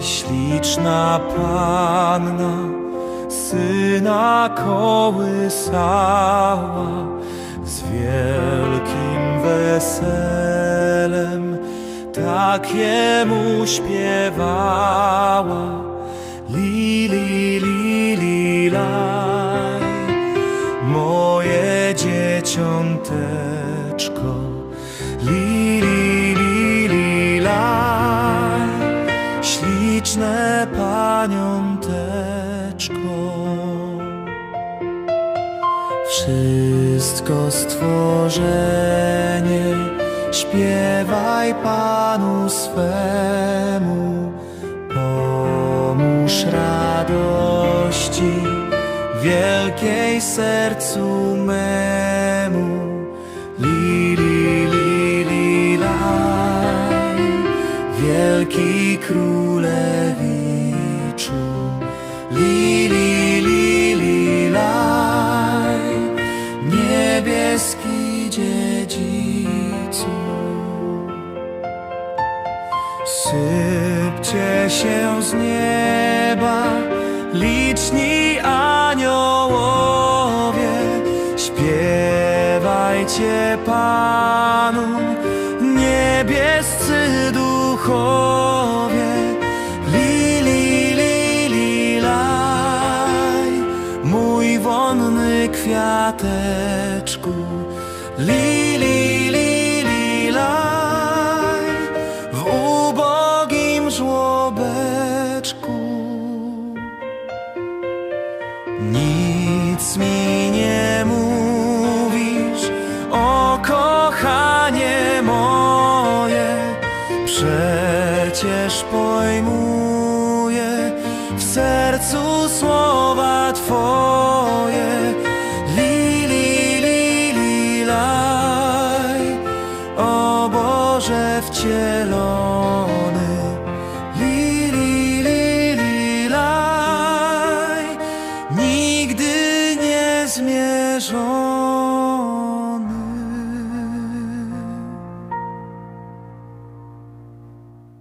śliczna panna syna kołysała z wielkim weselem takiemu śpiewała. Li li li laj moje dzieciąteczko. Li paniąteczko. Wszystko stworzenie śpiewaj Panu swemu. Pomóż radości wielkiej sercu memu. Li li li li laj wielki królewiczu li niebieski dziedzicu. Sypcie się z nieba liczni aniołowie śpiewajcie Panu niebiescy duchowie mój wonny kwiateczku. Li li li li laj w ubogim żłobeczku. Nic mi nie mówisz o kochanie moje Przecież pojmuję w sercu słowa wcielony li, li, li, li, laj. Nigdy nie zmierzony